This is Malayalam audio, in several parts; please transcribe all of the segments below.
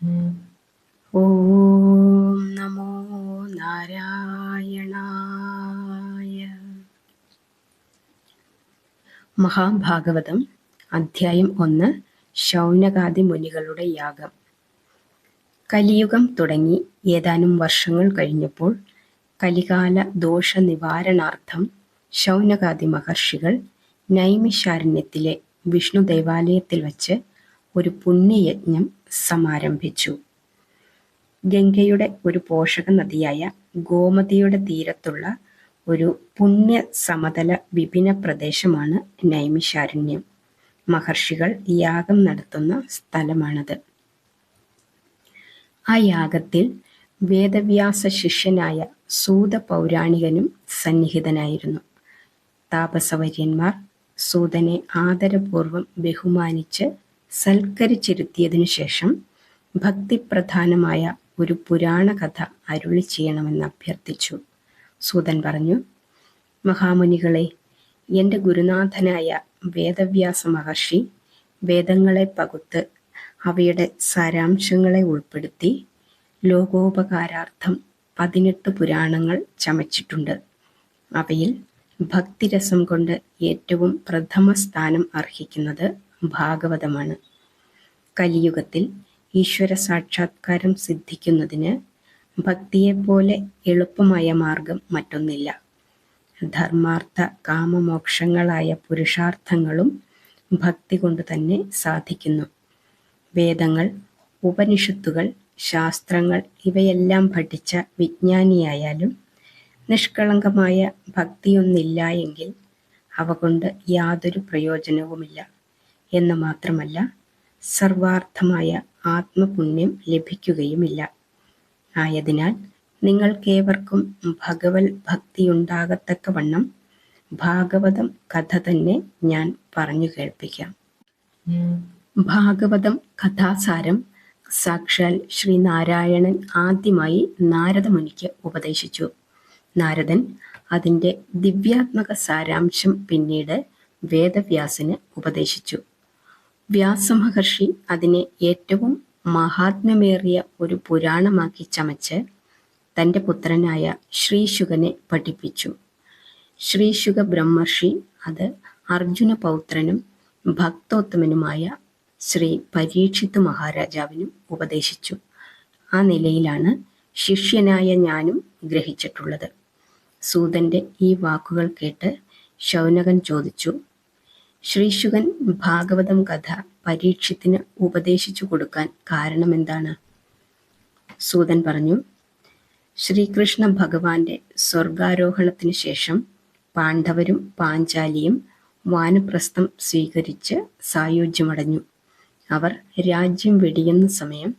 ഓം നമോ നാരായണായ മഹാഭാഗവതം അധ്യായം ഒന്ന് ശൗനകാദി മുനികളുടെ യാഗം. കലിയുഗം തുടങ്ങി ഏതാനും വർഷങ്ങൾ കഴിഞ്ഞപ്പോൾ കലികാല ദോഷ നിവാരണാർത്ഥം ശൗനകാദി മഹർഷികൾ നൈമിശാരണ്യത്തിലെ വിഷ്ണു ദേവാലയത്തിൽ വച്ച് ഒരു പുണ്യയജ്ഞം സമാരംഭിച്ചു. ഗംഗയുടെ ഒരു പോഷക നദിയായ ഗോമതിയുടെ തീരത്തുള്ള ഒരു പുണ്യ സമതല വിഭിന പ്രദേശമാണ് നൈമിഷാരണ്യം മഹർഷികൾ യാഗം നടത്തുന്ന സ്ഥലമാണത്. ആ യാഗത്തിൽ വേദവ്യാസ ശിഷ്യനായ സൂത പൗരാണികനും സന്നിഹിതനായിരുന്നു. താപസവര്യന്മാർ സൂതനെ ആദരപൂർവം ബഹുമാനിച്ച് സൽക്കരിച്ചിരുത്തിയതിനു ശേഷം ഭക്തിപ്രധാനമായ ഒരു പുരാണ കഥ അരുളി ചെയ്യണമെന്ന് അഭ്യർത്ഥിച്ചു. സൂതൻ പറഞ്ഞു മഹാമുനികളെ എന്റെ ഗുരുനാഥനായ വേദവ്യാസ മഹർഷി വേദങ്ങളെ പകുത്ത് അവയുടെ സാരാംശങ്ങളെ ഉൾപ്പെടുത്തി ലോകോപകാരാർത്ഥം പതിനെട്ട് പുരാണങ്ങൾ ചമച്ചിട്ടുണ്ട്. അവയിൽ ഭക്തിരസം കൊണ്ട് ഏറ്റവും പ്രഥമ സ്ഥാനം അർഹിക്കുന്നത് ഭാഗവതമാണ്. കലിയുഗത്തിൽ ഈശ്വര സാക്ഷാത്കാരം സിദ്ധിക്കുന്നതിന് ഭക്തിയെപ്പോലെ എളുപ്പമായ മാർഗം മറ്റൊന്നില്ല. ധർമാർത്ഥ കാമമോക്ഷങ്ങളായ പുരുഷാർത്ഥങ്ങളും ഭക്തി കൊണ്ട് തന്നെ സാധിക്കുന്നു. വേദങ്ങൾ ഉപനിഷത്തുകൾ ശാസ്ത്രങ്ങൾ ഇവയെല്ലാം പഠിച്ച വിജ്ഞാനിയായാലും നിഷ്കളങ്കമായ ഭക്തിയൊന്നില്ല എങ്കിൽ അവ കൊണ്ട് യാതൊരു പ്രയോജനവുമില്ല. എന്ന് മാത്രമല്ല സർവാർത്ഥമായ ആത്മപുണ്യം ലഭിക്കുകയുമില്ല. ആയതിനാൽ നിങ്ങൾക്കേവർക്കും ഭഗവത് ഭക്തിയുണ്ടാകത്തക്കവണ്ണം ഭാഗവതം കഥ തന്നെ ഞാൻ പറഞ്ഞു കേൾപ്പിക്കാം. ഭാഗവതം കഥാസാരം സാക്ഷാൽ ശ്രീനാരായണൻ ആദ്യമായി നാരദമുനിക്ക് ഉപദേശിച്ചു. നാരദൻ അതിന്റെ ദിവ്യാത്മക സാരാംശം പിന്നീട് വേദവ്യാസന് ഉപദേശിച്ചു. വ്യാസമഹർഷി അതിനെ ഏറ്റവും മഹാത്മ്യമേറിയ ഒരു പുരാണമാക്കി ചമച്ച് തന്റെ പുത്രനായ ശ്രീശുഖനെ പഠിപ്പിച്ചു. ശ്രീശുഖ ബ്രഹ്മർഷി അത് അർജുന പൗത്രനും ഭക്തോത്തമനുമായ ശ്രീ പരീക്ഷിത് മഹാരാജാവിനും ഉപദേശിച്ചു. ആ നിലയിലാണ് ശിഷ്യനായ ഞാനും ഗ്രഹിച്ചിട്ടുള്ളത്. സൂതന്റെ ഈ വാക്കുകൾ കേട്ട് ശൗനകൻ ചോദിച്ചു ശ്രീശുകൻ ഭാഗവതം കഥ പരീക്ഷത്തിന് ഉപദേശിച്ചു കൊടുക്കാൻ കാരണമെന്താണ്? സൂതൻ പറഞ്ഞു ശ്രീകൃഷ്ണ ഭഗവാന്റെ സ്വർഗാരോഹണത്തിന് ശേഷം പാണ്ഡവരും പാഞ്ചാലിയും വാനപ്രസ്ഥം സ്വീകരിച്ച് സായുജ്യമടഞ്ഞു. അവർ രാജ്യം വെടിയുന്ന സമയം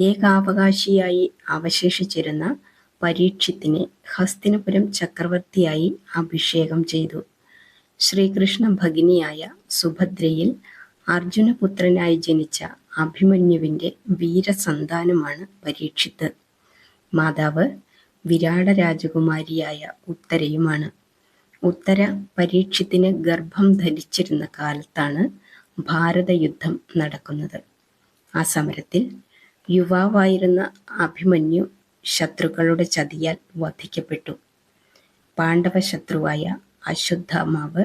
ഏകാവകാശിയായി അവശേഷിച്ചിരുന്ന പരീക്ഷത്തിനെ ഹസ്തിനപുരം ചക്രവർത്തിയായി അഭിഷേകം ചെയ്തു. ശ്രീകൃഷ്ണ ഭഗിനിയായ സുഭദ്രയിൽ അർജുനപുത്രനായി ജനിച്ച അഭിമന്യുവിന്റെ വീരസന്താനമാണ് പരീക്ഷിത്ത് മാതാവ് വിരാട രാജകുമാരിയായ ഉത്തരയുമാണ്. ഉത്തര പരീക്ഷത്തിന് ഗർഭം ധരിച്ചിരുന്ന കാലത്താണ് ഭാരതയുദ്ധം നടക്കുന്നത്. ആ സമരത്തിൽ യുവാവായിരുന്ന അഭിമന്യു ശത്രുക്കളുടെ ചതിയാൽ വധിക്കപ്പെട്ടു. പാണ്ഡവ ശത്രുവായ അശ്വത്ഥാമാവ്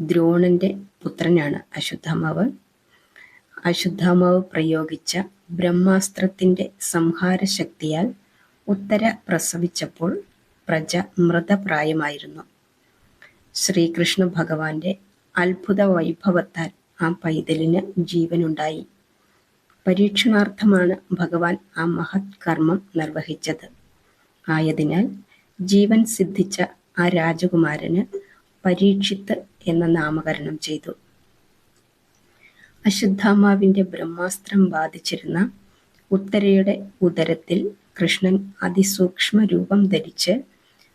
ദ്രോണന്റെ പുത്രനാണ് അശ്വത്ഥാമാവ് അശ്വത്ഥാമാവ് പ്രയോഗിച്ച ബ്രഹ്മാസ്ത്രത്തിന്റെ സംഹാര ശക്തിയാൽ ഉത്തര പ്രസവിച്ചപ്പോൾ പ്രജ മൃതപ്രായമായിരുന്നു ശ്രീകൃഷ്ണ ഭഗവാന്റെ അത്ഭുത വൈഭവത്താൽ ആ പൈതലിന് ജീവനുണ്ടായി. പരീക്ഷണാർത്ഥമാണ് ഭഗവാൻ ആ മഹത് കർമ്മം നിർവഹിച്ചത്. ആയതിനാൽ ജീവൻ സിദ്ധിച്ച ആ രാജകുമാരന് പരീക്ഷിത്ത് എന്ന നാമകരണം ചെയ്തു. അശുദ്ധാമാവിന്റെ ബ്രഹ്മാസ്ത്രം ബാധിച്ചിരുന്ന ഉത്തരയുടെ ഉദരത്തിൽ കൃഷ്ണൻ അതിസൂക്ഷ്മ രൂപം ധരിച്ച്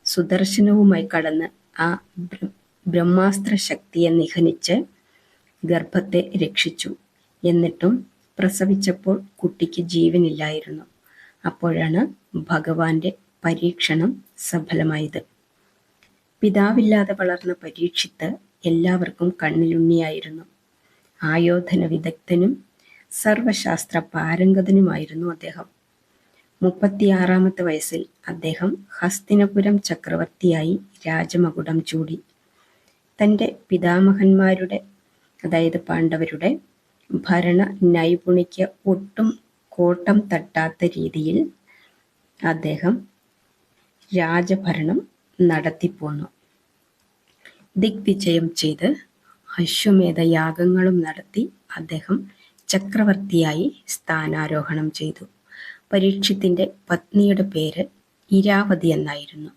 സുദർശനവുമായി കടന്ന് ആ ബ്രഹ്മാസ്ത്ര ശക്തിയെ നിഹനിച്ച് ഗർഭത്തെ രക്ഷിച്ചു. എന്നിട്ടും പ്രസവിച്ചപ്പോൾ കുട്ടിക്ക് ജീവനില്ലായിരുന്നു. അപ്പോഴാണ് ഭഗവാന്റെ പരീക്ഷണം സഫലമായത്. പിതാവില്ലാതെ വളർന്ന പരീക്ഷിത്ത് എല്ലാവർക്കും കണ്ണിലുണ്ണിയായിരുന്നു. ആയോധന വിദഗ്ധനും സർവശാസ്ത്ര പാരംഗതനുമായിരുന്നു അദ്ദേഹം. മുപ്പത്തിയാറാമത്തെ വയസ്സിൽ അദ്ദേഹം ഹസ്തിനപുരം ചക്രവർത്തിയായി രാജമകുടം ചൂടി. തന്റെ പിതാമഹന്മാരുടെ അതായത് പാണ്ഡവരുടെ ഭരണ നൈപുണിക്ക് ഒട്ടും കോട്ടം തട്ടാത്ത രീതിയിൽ അദ്ദേഹം രാജഭരണം നടത്തിപ്പോന്നു. ദിഗ്വിജയം ചെയ്ത് അശ്വമേധ യാഗങ്ങളും നടത്തി അദ്ദേഹം ചക്രവർത്തിയായി സ്ഥാനാരോഹണം ചെയ്തു. പരീക്ഷത്തിന്റെ പത്നിയുടെ പേര് ഇരാവതി എന്നായിരുന്നു.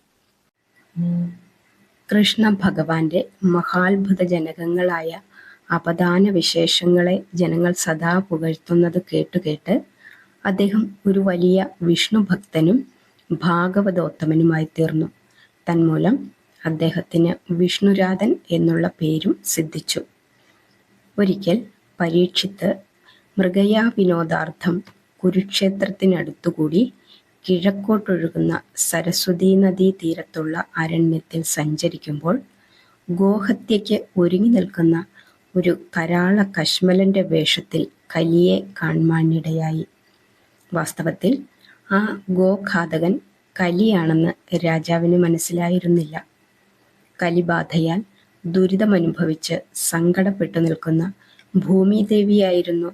കൃഷ്ണ ഭഗവാന്റെ മഹാത്ഭുത ജനകങ്ങളായ അപദാന വിശേഷങ്ങളെ ജനങ്ങൾ സദാ പുകഴ്ത്തുന്നത് കേട്ടുകേട്ട് അദ്ദേഹം ഒരു വലിയ വിഷ്ണു ഭക്തനും ഭാഗവതോത്തമനുമായി തീർന്നു തന്മൂലം അദ്ദേഹത്തിന് വിഷ്ണുരാധൻ എന്നുള്ള പേരും സിദ്ധിച്ചു. ഒരിക്കൽ പരീക്ഷിത്ത് മൃഗയാ വിനോദാർത്ഥം കുരുക്ഷേത്രത്തിനടുത്തുകൂടി കിഴക്കോട്ടൊഴുകുന്ന സരസ്വതീ നദീ തീരത്തുള്ള അരണ്യത്തിൽ സഞ്ചരിക്കുമ്പോൾ ഗോഹത്യയ്ക്ക് ഒരുങ്ങി നിൽക്കുന്ന ഒരു കരാള കശ്മലന്റെ വേഷത്തിൽ കലിയെ കാൺമാനിടയായി വാസ്തവത്തിൽ ആ ഗോഘാതകൻ കലിയാണെന്ന് രാജാവിന് മനസ്സിലായിരുന്നില്ല. കലിബാധയാൽ ദുരിതമനുഭവിച്ച് സങ്കടപ്പെട്ടു നിൽക്കുന്ന ഭൂമിദേവിയായിരുന്നു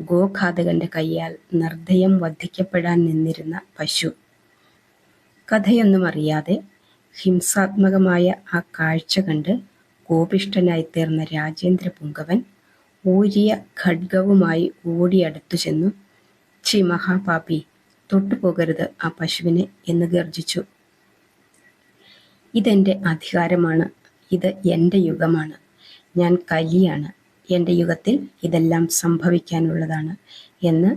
ഗോഘാതകന്റെ കൈയാൽ നിർദ്ദയം വധിക്കപ്പെടാൻ നിന്നിരുന്ന പശു. കഥയൊന്നും അറിയാതെ ഹിംസാത്മകമായ ആ കാഴ്ച കണ്ട് കോപിഷ്ടനായി തീർന്ന രാജേന്ദ്ര പുങ്കവൻ ഊരിയ ഖഡ്ഗവുമായി ഓടിയടുത്തു ചെന്നു ചി മഹാപാപി തൊട്ടുപോകരുത് ആ പശുവിനെ എന്ന് ഗർജിച്ചു ഇതെന്റെ അധികാരമാണ്. ഇത് എന്റെ യുഗമാണ്. ഞാൻ കലിയാണ്. എന്റെ യുഗത്തിൽ ഇതെല്ലാം സംഭവിക്കാനുള്ളതാണ് എന്ന്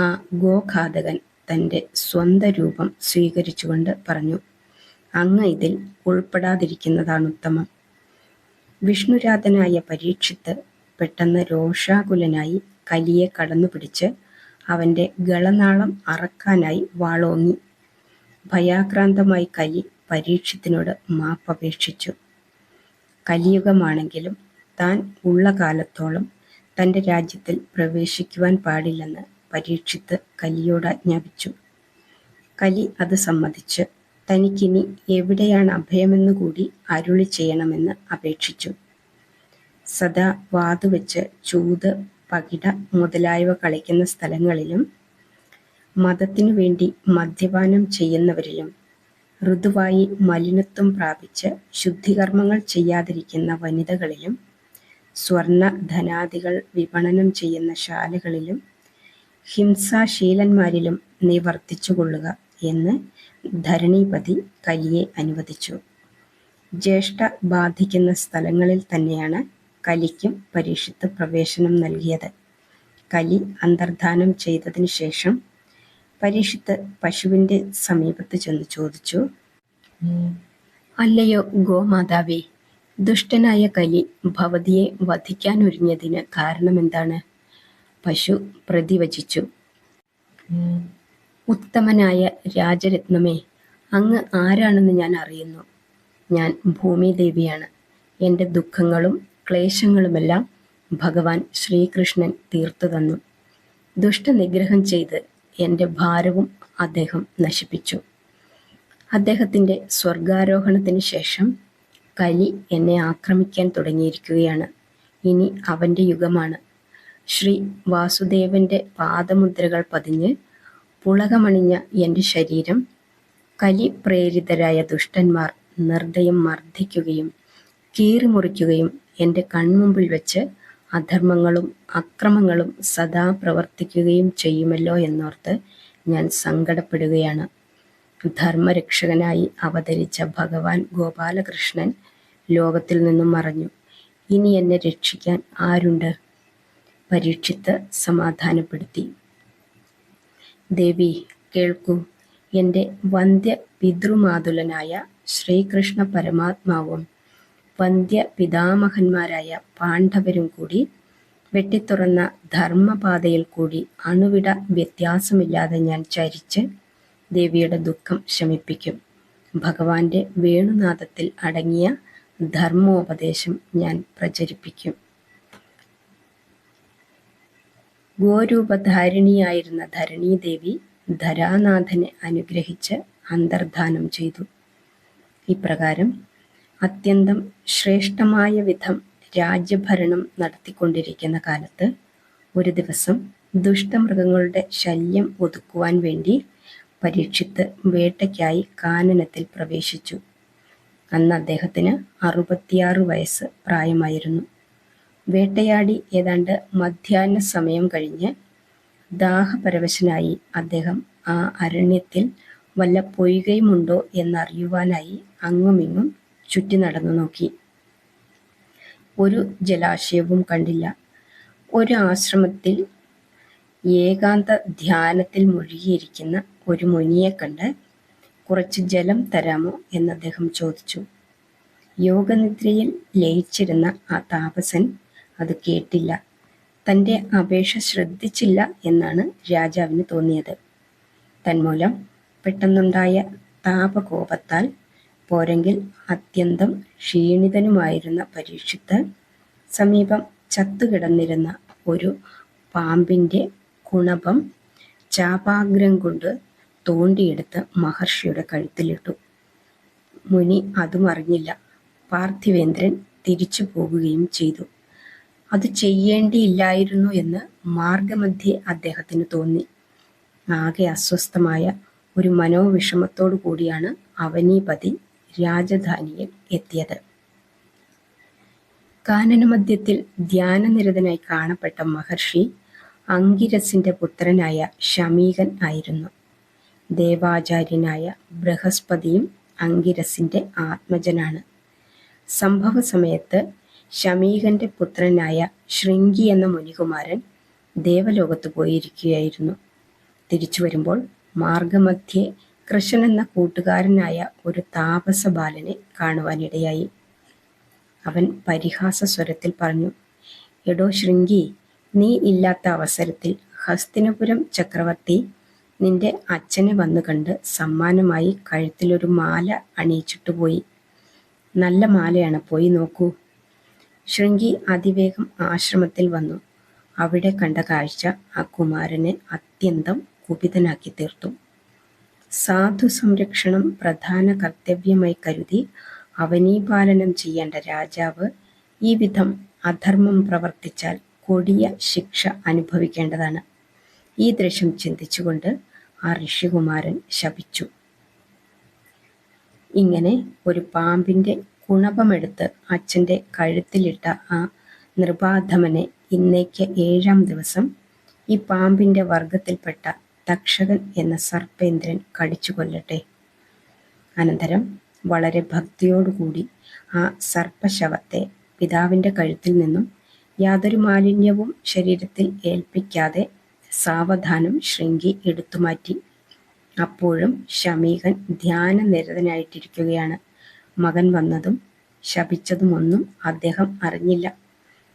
ആ ഗോഘാതകൻ തന്റെ സ്വന്തം രൂപം സ്വീകരിച്ചുകൊണ്ട് പറഞ്ഞു. അങ്ങ് ഇതിൽ ഉൾപ്പെടാതിരിക്കുന്നതാണ് ഉത്തമം. വിഷ്ണുരാധനായ പരീക്ഷിത്ത് പെട്ടെന്ന് രോഷാകുലനായി കലിയെ കടന്നുപിടിച്ച് അവന്റെ ഗളനാളം അറക്കാനായി വാളോങ്ങി. ഭയാക്രാന്തമായി കൈ പരീക്ഷത്തിനോട് മാപ്പപേക്ഷിച്ചു. കലിയുഗമാണെങ്കിലും താൻ ഉള്ള കാലത്തോളം തന്റെ രാജ്യത്തിൽ പ്രവേശിക്കുവാൻ പാടില്ലെന്ന് പരീക്ഷിത്ത് കലിയോട് ആജ്ഞാപിച്ചു. കലി അത് സമ്മതിച്ച് തനിക്കിനി എവിടെയാണ് അഭയമെന്ന് കൂടി അരുളി ചെയ്യണമെന്ന് അപേക്ഷിച്ചു. സദാ വാതുവെച്ച് ചൂത് പകിട മുതലായവ കളിക്കുന്ന സ്ഥലങ്ങളിലും മതത്തിനു വേണ്ടി മദ്യപാനം ചെയ്യുന്നവരിലും ഋതുവായി മലിനത്വം പ്രാപിച്ച് ശുദ്ധികർമ്മങ്ങൾ ചെയ്യാതിരിക്കുന്ന വനിതകളിലും സ്വർണ ധനാദികൾ വിപണനം ചെയ്യുന്ന ശാലകളിലും ഹിംസാശീലന്മാരിലും നീ എന്ന് ധരണീപതി കലിയെ അനുവദിച്ചു. ജ്യേഷ്ഠ ബാധിക്കുന്ന സ്ഥലങ്ങളിൽ തന്നെയാണ് കലിക്കും പരീക്ഷത്ത് പ്രവേശനം നൽകിയത്. കലി അന്തർധാനം ചെയ്തതിന് ശേഷം പരീക്ഷത്ത് പശുവിന്റെ സമീപത്ത് ചെന്ന് ചോദിച്ചു അല്ലയോ ഗോമാതാവേ ദുഷ്ടനായ കലി ഭവതിയെ വധിക്കാനൊരുങ്ങിയതിന് കാരണമെന്താണ് പശു പ്രതിവചിച്ചു ഉത്തമനായ രാജരത്നമേ അങ്ങ് ആരാണെന്ന് ഞാൻ അറിയുന്നു. ഞാൻ ഭൂമിദേവിയാണ്. എന്റെ ദുഃഖങ്ങളും ക്ലേശങ്ങളുമെല്ലാം ഭഗവാൻ ശ്രീകൃഷ്ണൻ തീർത്തു തന്നു. ദുഷ്ടനിഗ്രഹം ചെയ്ത് എന്റെ ഭാരവും അദ്ദേഹം നശിപ്പിച്ചു. അദ്ദേഹത്തിന്റെ സ്വർഗാരോഹണത്തിന് ശേഷം കലി എന്നെ ആക്രമിക്കാൻ തുടങ്ങിയിരിക്കുകയാണ്. ഇനി അവന്റെ യുഗമാണ്. ശ്രീ വാസുദേവന്റെ പാദമുദ്രകൾ പതിഞ്ഞ് പുളകമണിഞ്ഞ എന്റെ ശരീരം കലി പ്രേരിതരായ ദുഷ്ടന്മാർ നിർദ്ദയം മർദ്ദിക്കുകയും കീറിമുറിക്കുകയും എന്റെ കൺമുമ്പിൽ വെച്ച് അധർമ്മങ്ങളും അക്രമങ്ങളും സദാ പ്രവർത്തിക്കുകയും ചെയ്യുമല്ലോ എന്നോർത്ത് ഞാൻ സങ്കടപ്പെടുകയാണ്. ധർമ്മരക്ഷകനായി അവതരിച്ച ഭഗവാൻ ഗോപാലകൃഷ്ണൻ ലോകത്തിൽ നിന്നും മറഞ്ഞു. ഇനി എന്നെ രക്ഷിക്കാൻ ആരുണ്ട്? പരീക്ഷിത്ത് സമാധാനപ്പെടുത്തി. ദേവി കേൾക്കൂ. എന്റെ വന്ധ്യ പിതൃമാതുലനായ ശ്രീകൃഷ്ണ പരമാത്മാവും വന്ധ്യ പിതാമഹന്മാരായ പാണ്ഡവരും കൂടി വെട്ടിത്തുറന്ന ധർമ്മപാതയിൽ കൂടി അണുവിട വ്യത്യാസമില്ലാതെ ഞാൻ ചരിച്ച് ദേവിയുടെ ദുഃഖം ശമിപ്പിക്കും. ഭഗവാന്റെ വേണുനാഥത്തിൽ അടങ്ങിയ ധർമ്മോപദേശം ഞാൻ പ്രചരിപ്പിക്കും. ഗോരൂപധാരിണിയായിരുന്ന ധരണീദേവി ധരാനാഥനെ അനുഗ്രഹിച്ച് അന്തർധാനം ചെയ്തു. ഇപ്രകാരം അത്യന്തം ശ്രേഷ്ഠമായ വിധം രാജ്യഭരണം നടത്തിക്കൊണ്ടിരിക്കുന്ന കാലത്ത് ഒരു ദിവസം ദുഷ്ടമൃഗങ്ങളുടെ ശല്യം ഒതുക്കുവാൻ വേണ്ടി പരീക്ഷിത്ത് വേട്ടയ്ക്കായി കാനനത്തിൽ പ്രവേശിച്ചു. അന്ന് അദ്ദേഹത്തിന് അറുപത്തിയാറ് വയസ്സ് പ്രായമായിരുന്നു. വേട്ടയാടി ഏതാണ്ട് മധ്യാഹ്ന സമയം കഴിഞ്ഞ് ദാഹപരവശനായി അദ്ദേഹം ആ അരണ്യത്തിൽ വല്ല പൊയ്കയുമുണ്ടോ എന്നറിയുവാനായി അങ്ങുമിങ്ങും ചുറ്റി നടന്നു നോക്കി. ഒരു ജലാശയവും കണ്ടില്ല. ഒരു ആശ്രമത്തിൽ ഏകാന്ത ധ്യാനത്തിൽ മുഴുകിയിരിക്കുന്ന ഒരു മുനിയെ കണ്ട് കുറച്ച് ജലം തരാമോ എന്ന് അദ്ദേഹം ചോദിച്ചു. യോഗനിദ്രയിൽ ലയിച്ചിരുന്ന ആ താപസൻ അത് കേട്ടില്ല. തന്റെ അപേക്ഷ ശ്രദ്ധിച്ചില്ല എന്നാണ് രാജാവിന് തോന്നിയത്. തന്മൂലം പെട്ടെന്നുണ്ടായ താപകോപത്താൽ പോരെങ്കിൽ അത്യന്തം ക്ഷീണിതനുമായിരുന്ന പരീക്ഷിത്ത് സമീപം ചത്തുകിടന്നിരുന്ന ഒരു പാമ്പിന്റെ കുണപം ചാപാഗ്രം കൊണ്ട് തോണ്ടിയെടുത്ത് മഹർഷിയുടെ കഴുത്തിലിട്ടു. മുനി അതും അറിഞ്ഞില്ല. പാർത്ഥിവേന്ദ്രൻ തിരിച്ചു പോകുകയും ചെയ്തു. അത് ചെയ്യേണ്ടിയില്ലായിരുന്നു എന്ന് മാർഗമധ്യേ അദ്ദേഹത്തിന് തോന്നി. ആകെ അസ്വസ്ഥമായ ഒരു മനോവിഷമത്തോടു കൂടിയാണ് അവനീപതി രാജധാനിയിൽ എത്തിയത്. കാനനമധ്യത്തിൽ ധ്യാനനിരതനായി കാണപ്പെട്ട മഹർഷി അങ്കിരസിന്റെ പുത്രനായ ശമീകൻ ആയിരുന്നു. ദേവാചാര്യനായ ബൃഹസ്പതിയും അങ്കിരസിന്റെ ആത്മജനാണ്. സംഭവ സമയത്ത് ശമീകന്റെ പുത്രനായ ശൃംഗി എന്ന മുനികുമാരൻ ദേവലോകത്ത് പോയിരിക്കുകയായിരുന്നു. തിരിച്ചു വരുമ്പോൾ മാർഗമധ്യേ കൃഷ്ണൻ എന്ന കൂട്ടുകാരനായ ഒരു താപസ ബാലനെ കാണുവാനിടയായി. അവൻ പരിഹാസ സ്വരത്തിൽ പറഞ്ഞു എടോ ശൃംഗി നീ ഇല്ലാത്ത അവസരത്തിൽ ഹസ്തിനപുരം ചക്രവർത്തി നിന്റെ അച്ഛനെ വന്നു കണ്ട് സമ്മാനമായി കഴുത്തിലൊരു മാല അണിയിച്ചിട്ട് പോയി. നല്ല മാലയാണ് പോയി നോക്കൂ. ശൃംഗി അതിവേഗം ആശ്രമത്തിൽ വന്നു. അവിടെ കണ്ട കാഴ്ച ആ കുമാരനെ അത്യന്തം കുപിതനാക്കി തീർത്തു. സാധു സംരക്ഷണം പ്രധാന കർത്തവ്യമായി കരുതി അവനീപാലനം ചെയ്യേണ്ട രാജാവ് ഈ വിധം അധർമ്മം പ്രവർത്തിച്ചാൽ കൊടിയ ശിക്ഷ അനുഭവിക്കേണ്ടതാണ്. ഈ ദൃശ്യം ചിന്തിച്ചുകൊണ്ട് ആ ഋഷികുമാരൻ ശപിച്ചു. ഇങ്ങനെ ഒരു പാമ്പിന്റെ കുണപമെടുത്ത് അച്ഛന്റെ കഴുത്തിലിട്ട ആ നിർബാധമനെ ഇന്നേക്ക് ഏഴാം ദിവസം ഈ പാമ്പിന്റെ വർഗത്തിൽപ്പെട്ട തക്ഷകൻ എന്ന സർപ്പേന്ദ്രൻ കടിച്ചു കൊല്ലട്ടെ അനന്തരം വളരെ ഭക്തിയോടുകൂടി ആ സർപ്പശവത്തെ പിതാവിന്റെ കഴുത്തിൽ നിന്നും യാതൊരു മാലിന്യവും ശരീരത്തിൽ ഏൽപ്പിക്കാതെ സാവധാനം ശൃംഗി എടുത്തുമാറ്റി. അപ്പോഴും ശമീകൻ ധ്യാനനിരതനായിട്ടിരിക്കുകയാണ്. മകൻ വന്നതും ശപിച്ചതുമൊന്നും അദ്ദേഹം അറിഞ്ഞില്ല.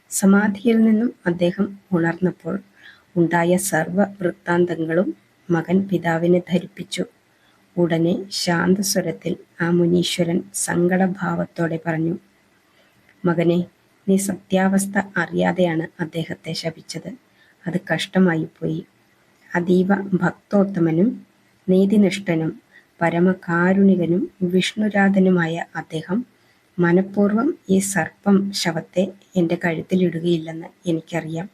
സമാധിയിൽ നിന്നും അദ്ദേഹം ഉണർന്നപ്പോൾ ഉണ്ടായ സർവ വൃത്താന്തങ്ങളും മകൻ പിതാവിനെ ധരിപ്പിച്ചു. ഉടനെ ശാന്തസ്വരത്തിൽ ആ മുനീശ്വരൻ സങ്കടഭാവത്തോടെ പറഞ്ഞു മകനെ നീ സത്യാവസ്ഥ അറിയാതെയാണ് അദ്ദേഹത്തെ ശപിച്ചത്. അത് കഷ്ടമായി പോയി അതീവ ഭക്തോത്തമനും നീതിനിഷ്ഠനും പരമകാരുണികനും വിഷ്ണുരാധനുമായ അദ്ദേഹം മനഃപൂർവം ഈ സർപ്പം ശവത്തെ എന്റെ കഴുത്തിലിടുകയില്ലെന്ന് എനിക്കറിയാം.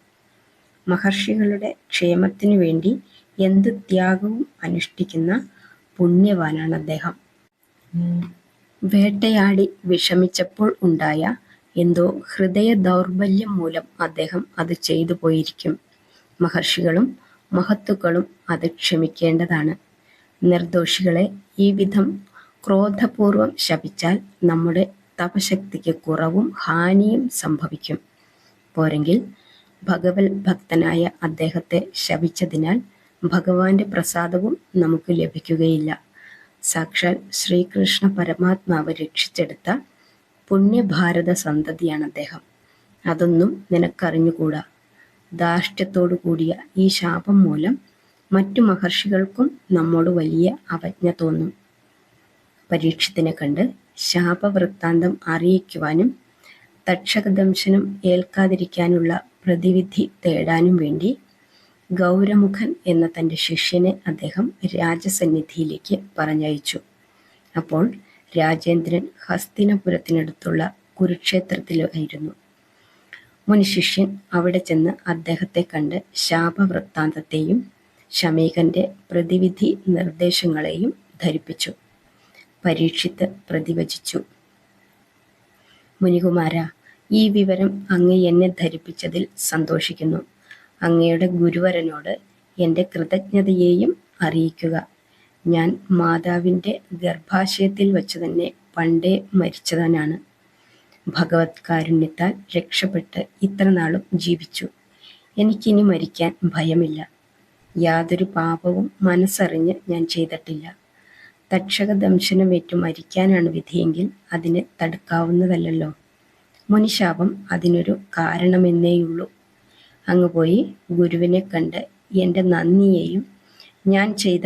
മഹർഷികളുടെ ക്ഷേമത്തിനു വേണ്ടി എന്ത് ത്യാഗവും അനുഷ്ഠിക്കുന്ന പുണ്യവാനാണ് അദ്ദേഹം. വേട്ടയാടി വിഷമിച്ചപ്പോൾ ഉണ്ടായ എന്തോ ഹൃദയ ദൗർബല്യം മൂലം അദ്ദേഹം അത് ചെയ്തു പോയിരിക്കും. മഹർഷികളും മഹത്തുക്കളും അത് ക്ഷമിക്കേണ്ടതാണ്. നിർദോഷികളെ ഈ വിധം ക്രോധപൂർവം ശപിച്ചാൽ നമ്മുടെ തപശക്തിക്ക് കുറവും ഹാനിയും സംഭവിക്കും. പോരെങ്കിൽ ഭഗവത് ഭക്തനായ അദ്ദേഹത്തെ ശപിച്ചതിനാൽ ഭഗവാന്റെ പ്രസാദവും നമുക്ക് ലഭിക്കുകയില്ല. സാക്ഷാൽ ശ്രീകൃഷ്ണ പരമാത്മാവ് രക്ഷിച്ചെടുത്ത പുണ്യഭാരത സന്തതിയാണ് അദ്ദേഹം. അതൊന്നും നിനക്കറിഞ്ഞുകൂടാ? ധാർഷ്ട്യത്തോടു കൂടിയ ഈ ശാപം മൂലം മറ്റു മഹർഷികൾക്കും നമ്മോട് വലിയ അവജ്ഞ തോന്നും. പരീക്ഷത്തിനെ കണ്ട് ശാപവൃത്താന്തം അറിയിക്കുവാനും തക്ഷകദംശനം ഏൽക്കാതിരിക്കാനുള്ള പ്രതിവിധി തേടാനും വേണ്ടി ഗൗരമുഖൻ എന്ന തന്റെ ശിഷ്യനെ അദ്ദേഹം രാജസന്നിധിയിലേക്ക് പറഞ്ഞയച്ചു. അപ്പോൾ രാജേന്ദ്രൻ ഹസ്തിനപുരത്തിനടുത്തുള്ള കുരുക്ഷേത്രത്തിലായിരുന്നു മുനിശിഷ്യൻ ശിഷ്യൻ അവിടെ ചെന്ന് അദ്ദേഹത്തെ കണ്ട് ശാപവൃത്താന്തത്തെയും ശമീകന്റെ പ്രതിവിധി നിർദ്ദേശങ്ങളെയും ധരിപ്പിച്ചു. പരീക്ഷിത്ത് പ്രതിവചിച്ചു. മുനികുമാര ഈ വിവരം അങ്ങ് എന്നെ ധരിപ്പിച്ചതിൽ സന്തോഷിക്കുന്നു. അങ്ങയുടെ ഗുരുവരനോട് എന്റെ കൃതജ്ഞതയെയും അറിയിക്കുക. ഞാൻ മാതാവിന്റെ ഗർഭാശയത്തിൽ വച്ച് തന്നെ പണ്ടേ മരിച്ചവനാണ്. ഭഗവത് കാരുണ്യത്താൽ രക്ഷപ്പെട്ട് ഇത്ര നാളും ജീവിച്ചു. എനിക്കിനി മരിക്കാൻ ഭയമില്ല. യാതൊരു പാപവും മനസ്സറിഞ്ഞ് ഞാൻ ചെയ്തിട്ടില്ല. തക്ഷക ദംശനമേറ്റു മരിക്കാനാണ് വിധിയെങ്കിൽ അതിന് തടുക്കാവുന്നതല്ലല്ലോ. മുനിശാപം അതിനൊരു കാരണമെന്നേയുള്ളൂ. അങ്ങ് പോയി ഗുരുവിനെ കണ്ട് എന്റെ നന്ദിയെയും ഞാൻ ചെയ്ത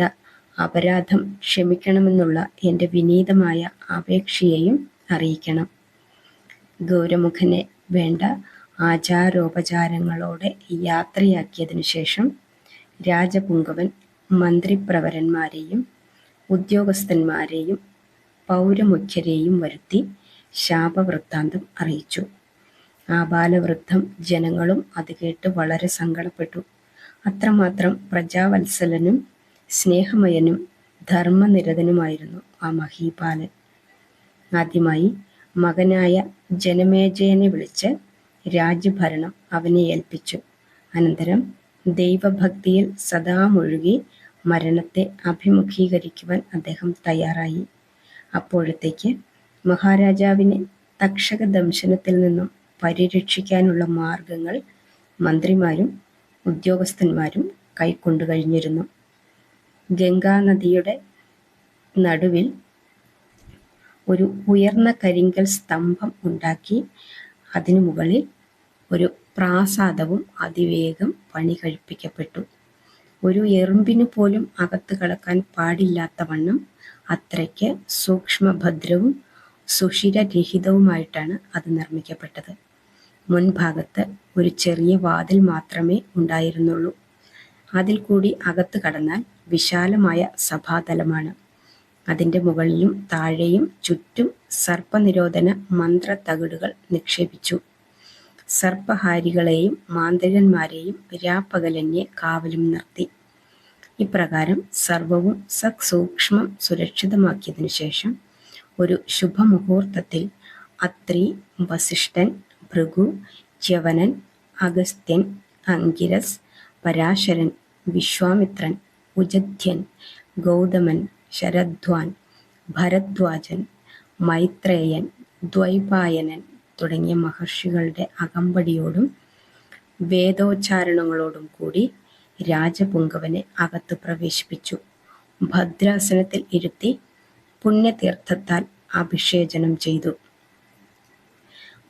അപരാധം ക്ഷമിക്കണമെന്നുള്ള എന്റെ വിനീതമായ അപേക്ഷയെയും അറിയിക്കണം. ഗൗരമുഖനെ വേണ്ട ആചാരോപചാരങ്ങളോടെ യാത്രയാക്കിയതിനു ശേഷം രാജപുങ്കവൻ മന്ത്രിപ്രവരന്മാരെയും ഉദ്യോഗസ്ഥന്മാരെയും പൗരമുഖ്യരെയും വരുത്തി ശാപവൃത്താന്തം അറിയിച്ചു. ആ ബാലവൃദ്ധം ജനങ്ങളും അത് കേട്ട് വളരെ സങ്കടപ്പെട്ടു. അത്രമാത്രം പ്രജാവത്സലനും സ്നേഹമയനും ധർമ്മനിരതനുമായിരുന്നു ആ മഹീപാലൻ ആദ്യമായി മകനായ ജനമേജയനെ വിളിച്ച് രാജ്യഭരണം അവനെ ഏൽപ്പിച്ചു. അനന്തരം ദൈവഭക്തിയിൽ സദാ മുഴുകി മരണത്തെ അഭിമുഖീകരിക്കുവാൻ അദ്ദേഹം തയ്യാറായി. അപ്പോഴത്തേക്ക് മഹാരാജാവിനെ തക്ഷക ദംശനത്തിൽ നിന്നും പരിരക്ഷിക്കാനുള്ള മാർഗങ്ങൾ മന്ത്രിമാരും ഉദ്യോഗസ്ഥന്മാരും കൈക്കൊണ്ടു കഴിഞ്ഞിരുന്നു. ഗംഗാനദിയുടെ നടുവിൽ ഒരു ഉയർന്ന കരിങ്കൽ സ്തംഭം ഉണ്ടാക്കി അതിനു മുകളിൽ ഒരു പ്രാസാദവും അതിവേഗം പണി കഴിപ്പിക്കപ്പെട്ടു ഒരു എറുമ്പിനു പോലും അകത്ത് കടക്കാൻ പാടില്ലാത്ത വണ്ണം അത്രയ്ക്ക് സൂക്ഷ്മഭദ്രവും സുഷിരരഹിതവുമായിട്ടാണ് അത് നിർമ്മിക്കപ്പെട്ടത്. മുൻഭാഗത്ത് ഒരു ചെറിയ വാതിൽ മാത്രമേ ഉണ്ടായിരുന്നുള്ളൂ. അതിൽ കൂടി അകത്ത് കടന്നാൽ വിശാലമായ സഭാതലമാണ്. അതിന്റെ മുകളിലും താഴെയും ചുറ്റും സർപ്പനിരോധന മന്ത്ര തകിടുകൾ നിക്ഷേപിച്ചു. സർപ്പഹാരികളെയും മാന്ത്രികന്മാരെയും രാപ്പകലന്യെ കാവലും നിർത്തി. ഇപ്രകാരം സർവവും സസൂക്ഷ്മം സുരക്ഷിതമാക്കിയതിനു ശേഷം ഒരു ശുഭമുഹൂർത്തത്തിൽ അത്രി വസിഷ്ഠൻ ഭൃഗു ച്യവനൻ അഗസ്ത്യൻ അങ്കിരസ് പരാശരൻ വിശ്വാമിത്രൻ ഉജധ്യൻ ഗൗതമൻ ശരദ്വാൻ ഭരദ്വാജൻ മൈത്രേയൻ ദ്വൈപായനൻ തുടങ്ങിയ മഹർഷികളുടെ അകമ്പടിയോടും വേദോച്ചാരണങ്ങളോടും കൂടി രാജപുങ്കവനെ അകത്ത് പ്രവേശിപ്പിച്ചു. ഭദ്രാസനത്തിൽ ഇരുത്തി പുണ്യതീർത്ഥത്താൽ അഭിഷേചനം ചെയ്തു.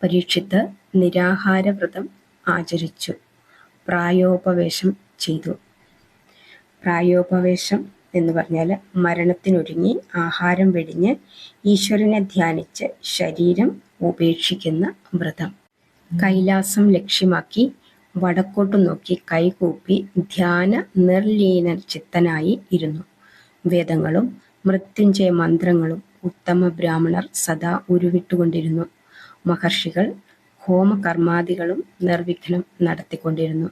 പരീക്ഷിത്ത് നിരാഹാരവ്രതം ആചരിച്ചു. പ്രായോപവേശം ചെയ്തു. പ്രായോപവേശം എന്ന് പറഞ്ഞാൽ മരണത്തിനൊരുങ്ങി ആഹാരം വെടിഞ്ഞ് ഈശ്വരനെ ധ്യാനിച്ച് ശരീരം ഉപേക്ഷിക്കുന്ന വ്രതം. കൈലാസം ലക്ഷ്യമാക്കി വടക്കോട്ട് നോക്കി കൈകൂപ്പി ധ്യാന നിർലീന ചിത്തനായി ഇരുന്നു. വേദങ്ങളും മൃത്യുഞ്ജയ മന്ത്രങ്ങളും ഉത്തമ ബ്രാഹ്മണർ സദാ ഉരുവിട്ടുകൊണ്ടിരുന്നു. മഹർഷികൾ ഹോമകർമാദികളും നിർവിഘ്നം നടത്തിക്കൊണ്ടിരുന്നു.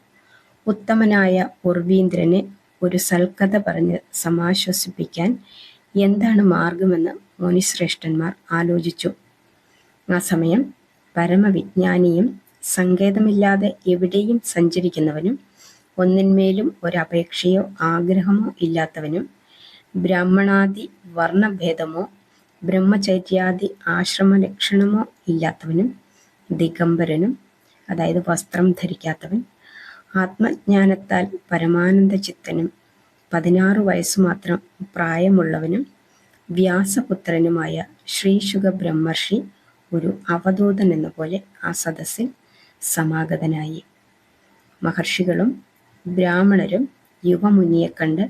ഉത്തമനായ ഉർവീന്ദ്രനെ ഒരു സൽക്കഥ പറഞ്ഞ് സമാശ്വസിപ്പിക്കാൻ എന്താണ് മാർഗമെന്ന് മുനിശ്രേഷ്ഠന്മാർ ആലോചിച്ചു. ആ സമയം പരമവിജ്ഞാനിയും സങ്കേതമില്ലാതെ എവിടെയും സഞ്ചരിക്കുന്നവനും ഒന്നിന്മേലും ഒരപേക്ഷയോ ആഗ്രഹമോ ഇല്ലാത്തവനും ബ്രാഹ്മണാദി വർണഭേദമോ ബ്രഹ്മചര്യാദി ആശ്രമ ലക്ഷണമോ ഇല്ലാത്തവനും ദിഗംബരനും അതായത് വസ്ത്രം ധരിക്കാത്തവൻ ആത്മജ്ഞാനത്താൽ പരമാനന്ദ ചിത്തനും പതിനാറ് വയസ്സ് മാത്രം പ്രായമുള്ളവനും വ്യാസപുത്രനുമായ ശ്രീശുഖ ബ്രഹ്മർഷി ഒരു അവധൂതൻ എന്ന പോലെ ആ സദസ്സിൽ സമാഗതനായി. മഹർഷികളും ബ്രാഹ്മണരും യുവമുനിയെ കണ്ട്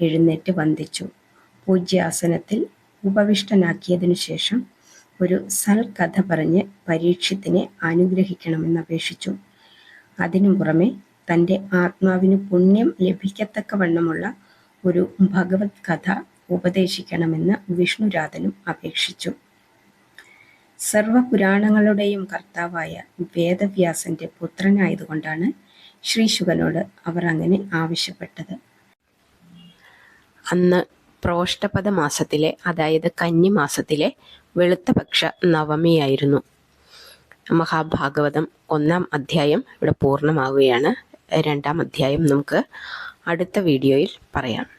എഴുന്നേറ്റ് വന്ദിച്ചു. പൂജ്യാസനത്തിൽ ഉപവിഷ്ടനാക്കിയതിനു ശേഷം ഒരു സൽക്കഥ പറഞ്ഞ് പരീക്ഷത്തിനെ അനുഗ്രഹിക്കണമെന്ന് അപേക്ഷിച്ചു അതിനു പുറമെ തന്റെ ആത്മാവിന് പുണ്യം ലഭിക്കത്തക്കവണ്ണമുള്ള ഒരു ഭഗവത് കഥ ഉപദേശിക്കണമെന്ന് വിഷ്ണുരാധനും അപേക്ഷിച്ചു. സർവപുരാണങ്ങളുടെയും കർത്താവായ വേദവ്യാസന്റെ പുത്രനായതുകൊണ്ടാണ് ശ്രീശുഖനോട് അവർ അങ്ങനെ ആവശ്യപ്പെട്ടത്. അന്ന് പ്രോഷ്ടപദ മാസത്തിലെ അതായത് കന്നി മാസത്തിലെ വെളുത്തപക്ഷ നവമിയായിരുന്നു. മഹാഭാഗവതം ഒന്നാം അധ്യായം ഇവിടെ പൂർണമാവുകയാണ്. രണ്ടാം അധ്യായം നമുക്ക് അടുത്ത വീഡിയോയിൽ പറയാം.